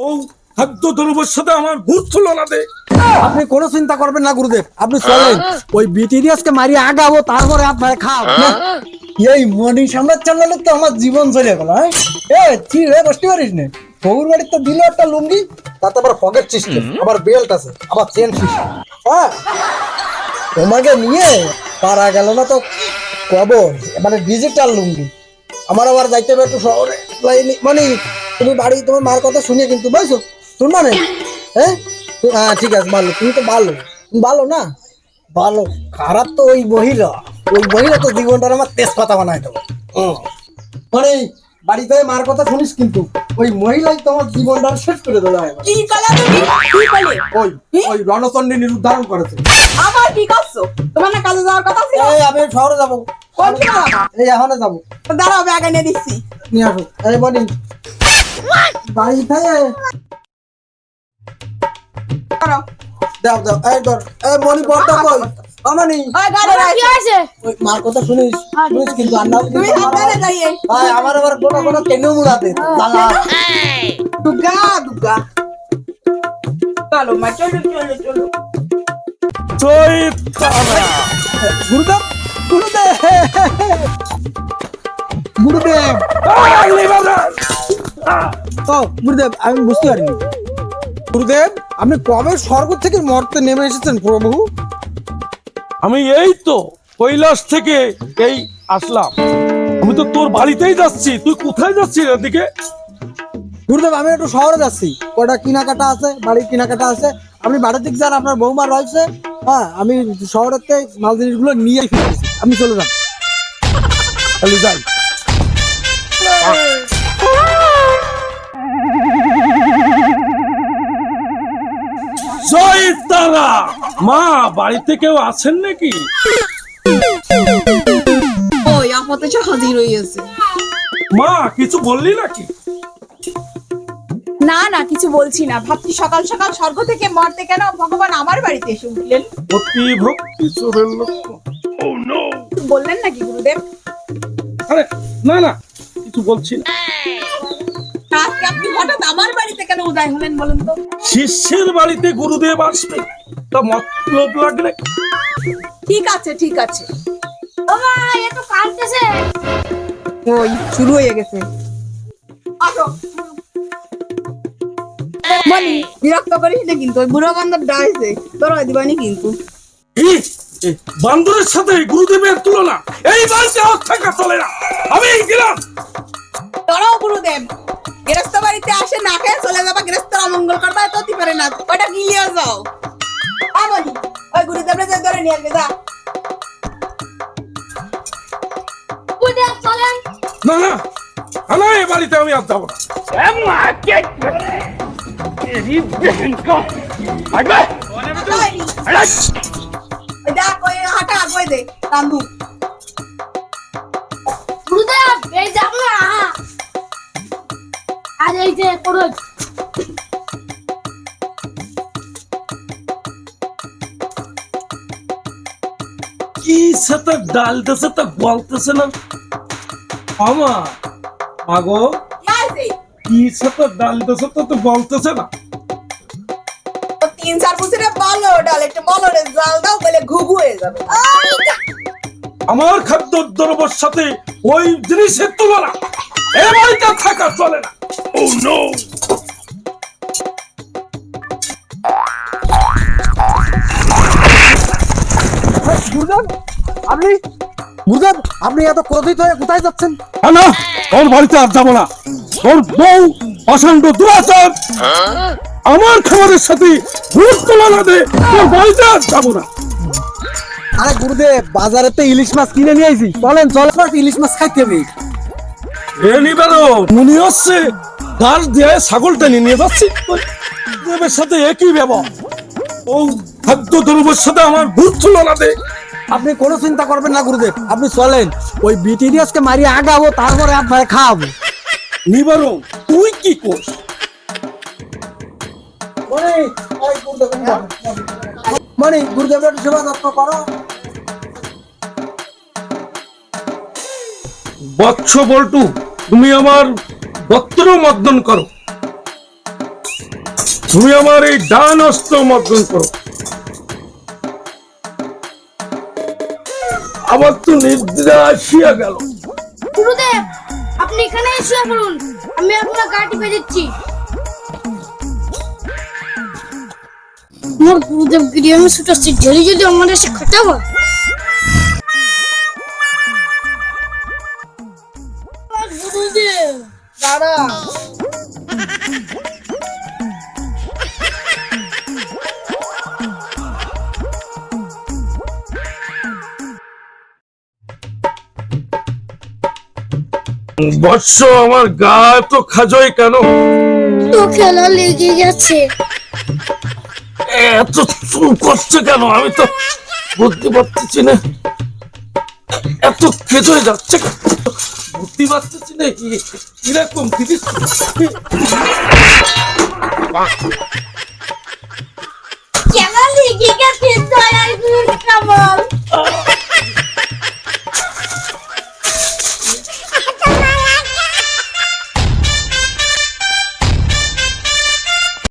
ও খাদ্য দ্রব্যের সাথে আমার ভূত তুলনা দে। আপনি কোনো চিন্তা করবেন না গুরুদেব। আপনি চলেন। ওই বিটিরিয়াসকে মারিয়ে আগাবো তারপরে আপনার খাও। এই মনি সাম্রাজ্য চালালে তো আমার জীবন চলে গেল হ্যাঁ? এ তুই রে বসতে পারিস না। বউর বাড়ির তো দিল একটা লুঙ্গি তাতে আবার পকেট সিস্টেম আবার বেল্ট আছে আবার চেন সিস্টেম হ্যাঁ? তোমাকে নিয়ে পারা গেল না তো কবর মানে ডিজিটাল লুঙ্গি। আমার আবার যাইতে হবে একটু শহরে। লাইনি মানে তুমি বাড়ি তোমার মার কথা শুনে কিন্তু বুঝছ? শুনবা না হ্যাঁ? হ্যাঁ ঠিক আছে ভালো। তুমি তো ভালো। তুমি ভালো না? ভালো। খারাপ তো ওই মহিলা। ওই মহিলা তো জীবনটা আমার তেজপাতা বানায় দেবো। মানে বাড়িতে মার কথা শুনিস কিন্তু ওই মহিলাই তোমার জীবনটা শেষ করে দেবে কি কলা তুমি? কি ওই ওই রণচণ্ডী নিরুদ্ধারণ করেছে। আবার কি করছ? তোমার না কাজে যাওয়ার কথা ছিল? এই আমি শহরে যাব। কোন সময় এই এখনও যাব। দাঁড়াও ব্যাগ এনে দিচ্ছি। নিয়ে আসো। এই বলি বাড়ি দাও দাও এই ধর এই মনি বড়টা কই? আমানি। ওই গাড়ি রাখ। কি আছে ওই মার কথা শুনিস? শুনিস কিন্তু আর না তুমি সাবধানে যাইয়ে ভাই আমার আবার কোনো কোনো কেন মুড়াতে দাদা দুর্গা দুর্গা চলো মা চলো চলো চলো। জয় চৈতারা গুরুদেব গুরুদেব গুরুদেব গুরুদেব আমি বুঝতে পারিনি। গুরুদেব আপনি কবে স্বর্গ থেকে মর্তে নেমে এসেছেন প্রভু? আমি এই তো কৈলাস থেকে এই আসলাম। আমি তো তোর বাড়িতেই যাচ্ছি তুই কোথায় যাচ্ছিস এদিকে? গুরুদেব আমি একটু শহরে যাচ্ছি। কটা কেনাকাটা আছে বাড়ির কেনাকাটা আছে। আপনি বাড়ির দিক যান আপনার বৌমা রয়েছে। হ্যাঁ আমি শহরের মাল জিনিসগুলো নিয়ে ফিরেছি আপনি চলে যান। যাই। তারা মা বাড়িতে কেউ আছেন নাকি? ওই আপতে হাজির হইয়াছে মা কিছু বললি নাকি? না না কিছু বলছি না। ভাবছি সকাল সকাল স্বর্গ থেকে মরতে কেন ভগবান আমার বাড়িতে এসে উঠলেন? অতি ভক্তি চোরের লক্ষ্য ও নো বললেন নাকি গুরুদেব? আরে না না কিছু বলছি না। আজকে আপনি হঠাৎ আমার বাড়িতে কেন উদয় হলেন বলুন তো? শিষ্যের বাড়িতে গুরুদেব আসবে তা মতলব লাগলে। ঠিক আছে ঠিক আছে। কাঁদতেছে। ওই শুরু হয়ে গেছে। আসো। মানি বিরক্ত করিস না কিন্তু ওই বুড়ো বান্ধব ডাইছে তোর ওই দিবানি কিন্তু। বান্দরের সাথে গুরুদেবের তুলনা এই বাড়িতে আর থাকা চলে না। আমি গেলাম তোরাও গুরুদেব বাড়িতে আসে না খেয়ে চলে যাবা গৃহস্থ অমঙ্গল করবা তো হতে পারে না। ওটা গিলিয়ে যাও? আমনি ওই গুরুদেবরে যে ধরে নিয়ে আসবে যা। না না না, এই বাড়িতে আমি আর যাব হাঁটা কই দে কান্দু গুরুদেব এই যাব না আর এই যে কি সাথে ডালতেছে তা বলতেছে না? আমা মাগো কি সাথে ডালতেছে তা তো বলতেছে না? তিন চার বছরে বলো ডাল একটু বলো রে জাল দাও বলে ঘুঘু হয়ে যাবে। আমার খাদ্য দ্রব্যের সাথে ওই জিনিসের তুলনা। এ বাড়িতে থাকা চলে না। ও নো গুরুদেব আপনি এত ক্রোধিত হয়ে কোথায় যাচ্ছেন? না তোর বাড়িতে আর যাব না। তোর বউ অশান্ত দুরাচার। আমার খাবারের সাথে ভূত তুলনা দে তোর বাড়িতে আর যাব না। আরে গুরুদেব বাজারে তো ইলিশ মাছ কিনে নিয়ে আইছি। চলেন চল ইলিশ মাছ খাইতে হবে। মনে হচ্ছে গাছ দিয়ে নিয়ে যাচ্ছি। দেবের সাথে একই ব্যবহার। ও খাদ্য দ্রব্যের সাথে আমার ভূত তুলনা আপনি কোনো চিন্তা করবেন না গুরুদেব। আপনি চলেন। ওই বিটিরিয়াসকে মারিয়ে আগাবো তারপরে আপনার খাওয়াবো। নিবারো তুই কি করছ মানে গুরুদেবের সেবা যত্ন করো। বৎস বল্টু তুমি আমার বত্র মর্দন করো। তুমি আমার এই ডান অস্ত্র মর্দন করো। আবার তো নির্দ্রা আসিয়া গেল। গুরুদেব আপনি এখানে শুয়ে পড়ুন। আমি আপনার গা টিপে দিচ্ছি। মোর গুরুদেব গিয়ে আমি ছুটাচ্ছি ঝেড়ে যদি আমাদের সে খাটাবো বৎস আমার গা তো খাজই কেন? তো খেলা লেগে গেছে। এত চুল করছে কেন? আমি তো বুদ্ধি পারতেছি না। এত খেজয়ে যাচ্ছে বুদ্ধি পারতেছি না এ- এরকম দিদি খেলা লেগে গেছে